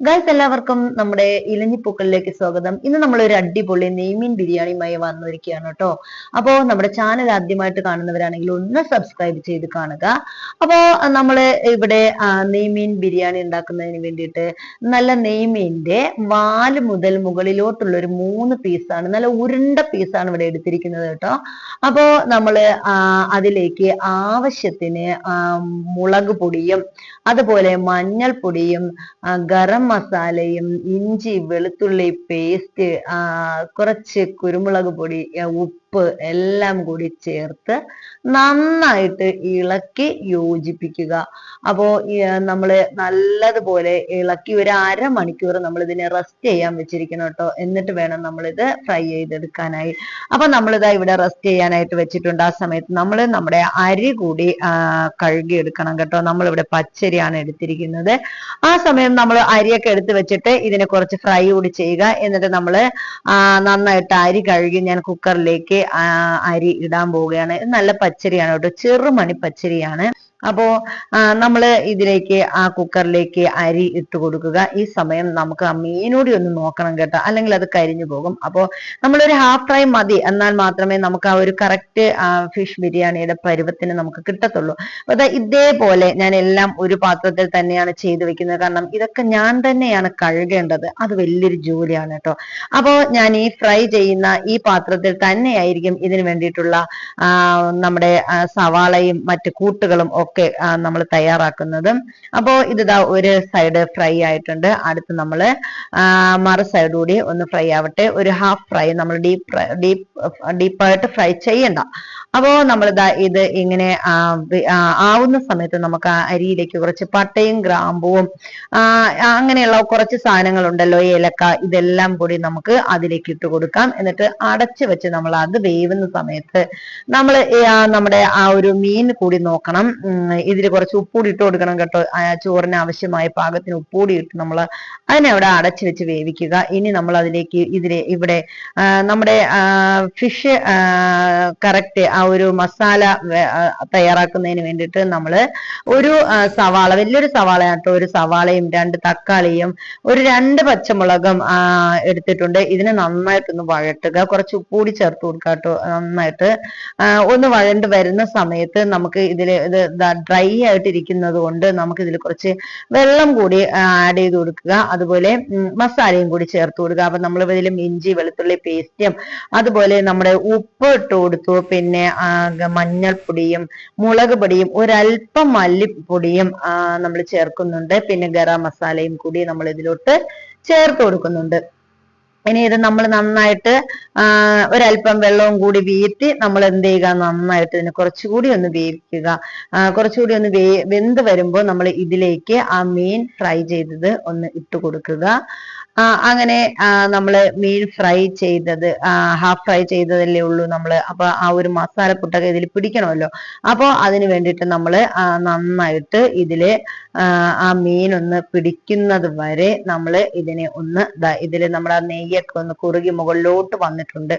Guys എല്ലാവർക്കും നമ്മുടെ ഇലഞ്ഞിപ്പൂക്കളിലേക്ക് സ്വാഗതം. ഇന്ന് നമ്മൾ ഒരു അടിപൊളി നെയ്മീൻ ബിരിയാണിയുമായി വന്നിരിക്കുകയാണ് കേട്ടോ. അപ്പോൾ നമ്മുടെ ചാനൽ ആദ്യമായിട്ട് കാണുന്നവരാണെങ്കിൽ ഒന്ന് സബ്സ്ക്രൈബ് ചെയ്ത് കാണുക. അപ്പോൾ നമ്മൾ ഇവിടെ നെയ്മീൻ ബിരിയാണി ഉണ്ടാക്കുന്നതിന് വേണ്ടിയിട്ട് നല്ല നെയ്മീന്റെ വാൽ മുതൽ മുകളിലോട്ടുള്ള ഒരു മൂന്ന് പീസാണ് നല്ല ഉരുണ്ട പീസാണ് ഇവിടെ എടുത്തിരിക്കുന്നത് കേട്ടോ. അപ്പോൾ നമ്മൾ അതിലേക്ക് ആവശ്യത്തിന് മുളക് പൊടിയും അതുപോലെ മഞ്ഞൾപ്പൊടിയും ഗരം മസാലയും ഇഞ്ചി വെളുത്തുള്ളി പേസ്റ്റ് കുറച്ച് കുരുമുളക് പൊടി ഉപ്പ് എല്ലാം കൂടി ചേർത്ത് നന്നായിട്ട് ഇളക്കി യോജിപ്പിക്കുക. അപ്പോ നമ്മൾ നല്ലതുപോലെ ഇളക്കി ഒരു അരമണിക്കൂർ നമ്മൾ ഇതിനെ റെസ്റ്റ് ചെയ്യാൻ വെച്ചിരിക്കണം കേട്ടോ. എന്നിട്ട് വേണം നമ്മൾ ഇത് ഫ്രൈ ചെയ്തെടുക്കാനായി. അപ്പൊ നമ്മളിതാ ഇവിടെ റെസ്റ്റ് ചെയ്യാനായിട്ട് വെച്ചിട്ടുണ്ട്. ആ സമയത്ത് നമ്മൾ നമ്മുടെ അരി കൂടി കഴുകി എടുക്കണം കേട്ടോ. നമ്മൾ ഇവിടെ പച്ചരിയാണ് എടുത്തിരിക്കുന്നത്. ആ സമയം നമ്മൾ അരിയൊക്കെ എടുത്ത് വെച്ചിട്ട് ഇതിനെ കുറച്ച് ഫ്രൈ കൂടി ചെയ്യുക. എന്നിട്ട് നമ്മൾ നന്നായിട്ട് അരി കഴുകി ഞാൻ കുക്കറിലേക്ക് അരി ഇടാൻ പോവുകയാണ്. നല്ല പച്ചരിയാണ് കേട്ടോ. ചെറുമണി പച്ചരിയാണ്. അപ്പോ നമ്മൾ ഇതിലേക്ക് ആ കുക്കറിലേക്ക് അരി ഇട്ട് കൊടുക്കുക. ഈ സമയം നമുക്ക് ആ മീനൂടി ഒന്ന് നോക്കണം കേട്ടോ. അല്ലെങ്കിൽ അത് കരിഞ്ഞു പോകും. അപ്പോൾ നമ്മളൊരു ഹാഫ് ഫ്രൈ മതി. എന്നാൽ മാത്രമേ നമുക്ക് ആ ഒരു കറക്റ്റ് ഫിഷ് ബിരിയാണിയുടെ പരുവത്തിന് നമുക്ക് കിട്ടത്തുള്ളൂ. അപ്പൊ ഇതേപോലെ ഞാൻ എല്ലാം ഒരു പാത്രത്തിൽ തന്നെയാണ് ചെയ്തു വെക്കുന്നത്. കാരണം ഇതൊക്കെ ഞാൻ തന്നെയാണ് കഴുകേണ്ടത്. അത് വലിയൊരു ജോലിയാണ് കേട്ടോ. അപ്പോൾ ഞാൻ ഈ ഫ്രൈ ചെയ്യുന്ന ഈ പാത്രത്തിൽ തന്നെയായിരിക്കും ഇതിന് വേണ്ടിയിട്ടുള്ള നമ്മുടെ സവാളയും മറ്റു കൂട്ടുകളും ഒക്കെ ഒക്കെ നമ്മൾ തയ്യാറാക്കുന്നത്. അപ്പോൾ ഇതാ ഒരു സൈഡ് ഫ്രൈ ആയിട്ടുണ്ട്. അടുത്ത് നമ്മൾ മറു സൈഡ് കൂടി ഒന്ന് ഫ്രൈ ആവട്ടെ. ഒരു ഹാഫ് ഫ്രൈ നമ്മൾ ഡീപ്പ് ഡീപ്പ് ഡീപ്പായിട്ട് ഫ്രൈ ചെയ്യണ്ട. അപ്പോൾ നമ്മളിതാ ഇത് ഇങ്ങനെ ആവുന്ന സമയത്ത് നമുക്ക് അരിയിലേക്ക് കുറച്ച് പട്ടയും ഗ്രാമ്പുവും അങ്ങനെയുള്ള കുറച്ച് സാധനങ്ങൾ ഉണ്ടല്ലോ ഏലക്ക ഇതെല്ലാം കൂടി നമുക്ക് അതിലേക്ക് ഇട്ട് കൊടുക്കാം. എന്നിട്ട് അടച്ചു വെച്ച് നമ്മൾ അത് വേവുന്ന സമയത്ത് നമ്മൾ നമ്മുടെ ആ ഒരു മീൻ കൂടി നോക്കണം. ഇതിൽ കുറച്ച് ഉപ്പൂടി ഇട്ട് കൊടുക്കണം കേട്ടോ. ആ ചോറിന് ആവശ്യമായ പാകത്തിന് ഉപ്പൂടി ഇട്ട് നമ്മൾ അതിനെ അവിടെ അടച്ചു വെച്ച് വേവിക്കുക. ഇനി നമ്മൾ അതിലേക്ക് ഇതിലെ ഇവിടെ നമ്മുടെ ഫിഷ് കറക്റ്റ് ആ ഒരു മസാല തയ്യാറാക്കുന്നതിന് വേണ്ടിയിട്ട് നമ്മൾ ഒരു സവാള വലിയൊരു സവാള കേട്ടോ ഒരു സവാളയും രണ്ട് തക്കാളിയും ഒരു രണ്ട് പച്ചമുളകും എടുത്തിട്ടുണ്ട്. ഇതിനെ നന്നായിട്ടൊന്ന് വഴട്ടുക. കുറച്ച് ഉപ്പൂടി ചേർത്ത് കൊടുക്കുക കേട്ടോ. നന്നായിട്ട് ഒന്ന് വഴണ്ട് വരുന്ന സമയത്ത് നമുക്ക് ഇതിൽ ഇത് ഡ്രൈ ആയിട്ട് ഇരിക്കുന്നത് കൊണ്ട് നമുക്ക് ഇതിൽ കുറച്ച് വെള്ളം കൂടി ആഡ് ചെയ്ത് കൊടുക്കുക. അതുപോലെ മസാലയും കൂടി ചേർത്ത് കൊടുക്കുക. അപ്പൊ നമ്മൾ ഇതിലും ഇഞ്ചി വെളുത്തുള്ളി പേസ്റ്റും അതുപോലെ നമ്മുടെ ഉപ്പ് ഇട്ട് കൊടുത്തു. പിന്നെ മഞ്ഞൾപ്പൊടിയും മുളക് പൊടിയും ഒരല്പം മല്ലിപ്പൊടിയും നമ്മൾ ചേർക്കുന്നുണ്ട്. പിന്നെ ഗരം മസാലയും കൂടി നമ്മൾ ഇതിലോട്ട് ചേർത്ത് കൊടുക്കുന്നുണ്ട്. ഇനി ഇത് നമ്മൾ നന്നായിട്ട് ഒരല്പം വെള്ളവും കൂടി വീഴ്ത്തി നമ്മൾ എന്ത് ചെയ്യുക നന്നായിട്ട് ഇതിനെ കുറച്ചുകൂടി ഒന്ന് വേവിക്കുക. കുറച്ചുകൂടി ഒന്ന് വേ വെന്ത് വരുമ്പോൾ നമ്മൾ ഇതിലേക്ക് ആ മീൻ ഫ്രൈ ചെയ്തത് ഒന്ന് ഇട്ട് കൊടുക്കുക. അങ്ങനെ നമ്മൾ മീൻ ഫ്രൈ ചെയ്തത് ഹാഫ് ഫ്രൈ ചെയ്തതല്ലേ ഉള്ളൂ നമ്മൾ അപ്പൊ ആ ഒരു മസാലക്കുട്ടൊക്കെ ഇതിൽ പിടിക്കണമല്ലോ. അപ്പോൾ അതിന് വേണ്ടിയിട്ട് നമ്മൾ നന്നായിട്ട് ഇതിൽ ആ മീൻ ഒന്ന് പിടിക്കുന്നത് വരെ നമ്മൾ ഇതിനെ ഒന്ന് ഇതിൽ നമ്മുടെ ആ നെയ്യൊക്കെ ഒന്ന് കുറുകി മുകളിലോട്ട് വന്നിട്ടുണ്ട്.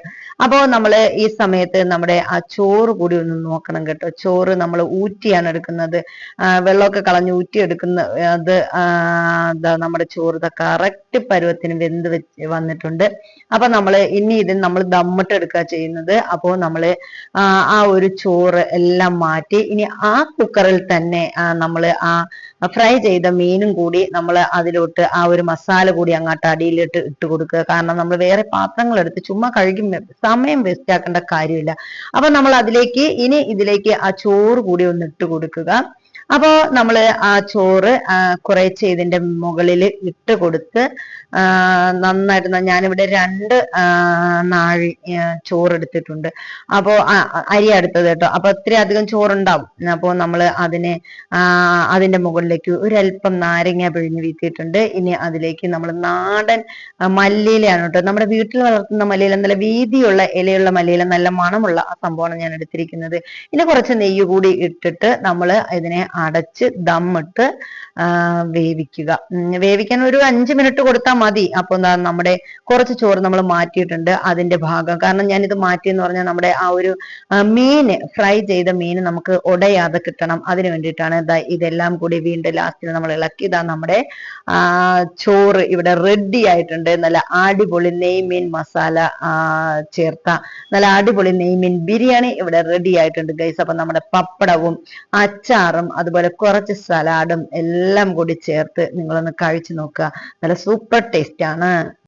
അപ്പോൾ നമ്മൾ ഈ സമയത്ത് നമ്മുടെ ആ ചോറ് കൂടി ഒന്ന് നോക്കണം കേട്ടോ. ചോറ് നമ്മൾ ഊറ്റിയാണ് എടുക്കുന്നത്. വെള്ളമൊക്കെ കളഞ്ഞ് ഊറ്റി എടുക്കുന്ന അത് നമ്മുടെ ചോറ് കറക്റ്റ് പരുവത്തിന് വെന്ത് വെച്ച് വന്നിട്ടുണ്ട്. അപ്പൊ നമ്മൾ ഇനി ഇത് നമ്മൾ ദമ്മിട്ടെടുക്കുക ചെയ്യുന്നത്. അപ്പോൾ നമ്മൾ ആ ഒരു ചോറ് എല്ലാം മാറ്റി ഇനി ആ കുക്കറിൽ തന്നെ നമ്മൾ ആ ഫ്രൈ ചെയ്ത മീനും കൂടി നമ്മൾ അതിലോട്ട് ആ ഒരു മസാല കൂടി അങ്ങോട്ട് അടിയിലിട്ട് ഇട്ട് കൊടുക്കുക. കാരണം നമ്മൾ വേറെ പാത്രങ്ങൾ എടുത്ത് ചുമ്മാ കഴുകി സമയം വേസ്റ്റ് ആക്കേണ്ട കാര്യമില്ല. അപ്പൊ നമ്മൾ അതിലേക്ക് ഇനി ഇതിലേക്ക് ആ ചോറ് കൂടി ഒന്ന് ഇട്ട് കൊടുക്കുക. അപ്പോ നമ്മൾ ആ ചോറ് കുറേശ്ശെ ഇതിന്റെ മുകളിൽ ഇട്ട് കൊടുത്ത് നന്നായിട്ട് ഞാനിവിടെ രണ്ട് നാഴി ചോറ് എടുത്തിട്ടുണ്ട് അപ്പോ അരി അടുത്തത് കേട്ടോ. അപ്പൊ ഇത്രയും അധികം ചോറുണ്ടാവും. അപ്പോൾ നമ്മൾ അതിനെ അതിന്റെ മുകളിലേക്ക് ഒരല്പം നാരങ്ങ പിഴിഞ്ഞ് വീത്തിയിട്ടുണ്ട്. ഇനി അതിലേക്ക് നമ്മൾ നാടൻ മല്ലിയിലാണ് കേട്ടോ. നമ്മുടെ വീട്ടിൽ വളർത്തുന്ന മല്ലിയില നല്ല വീതിയുള്ള ഇലയുള്ള മല്ലിയില നല്ല മണമുള്ള ആ സംഭവമാണ് ഞാൻ എടുത്തിരിക്കുന്നത്. ഇനി കുറച്ച് നെയ്യ് കൂടി ഇട്ടിട്ട് നമ്മൾ ഇതിനെ അടച്ച് ദമ്മിട്ട് വേവിക്കുക. വേവിക്കാൻ ഒരു അഞ്ച് മിനിറ്റ് കൊടുത്താൽ മതി. അപ്പൊ എന്താ നമ്മുടെ കുറച്ച് ചോറ് നമ്മൾ മാറ്റിയിട്ടുണ്ട് അതിന്റെ ഭാഗം. കാരണം ഞാൻ ഇത് മാറ്റിയെന്ന് പറഞ്ഞാൽ നമ്മുടെ ആ ഒരു മീന് ഫ്രൈ ചെയ്ത മീൻ നമുക്ക് ഉടയാതെ കിട്ടണം. അതിന് വേണ്ടിയിട്ടാണ് ഇതെല്ലാം കൂടി വീണ്ടും ലാസ്റ്റിൽ നമ്മൾ ഇളക്കി. ഇതാ നമ്മുടെ ചോറ് ഇവിടെ റെഡി ആയിട്ടുണ്ട്. നല്ല അടിപൊളി നെയ്മീൻ മസാല ചേർത്ത നല്ല അടിപൊളി നെയ്മീൻ ബിരിയാണി ഇവിടെ റെഡി ആയിട്ടുണ്ട് ഗൈസ് അപ്പൊ നമ്മുടെ പപ്പടവും അച്ചാറും അതുപോലെ കുറച്ച് സലാഡും എല്ലാം കൂടി ചേർത്ത് നിങ്ങളൊന്ന് കഴിച്ചു നോക്കുക. നല്ല സൂപ്പർ ടേസ്റ്റ് ആണ്.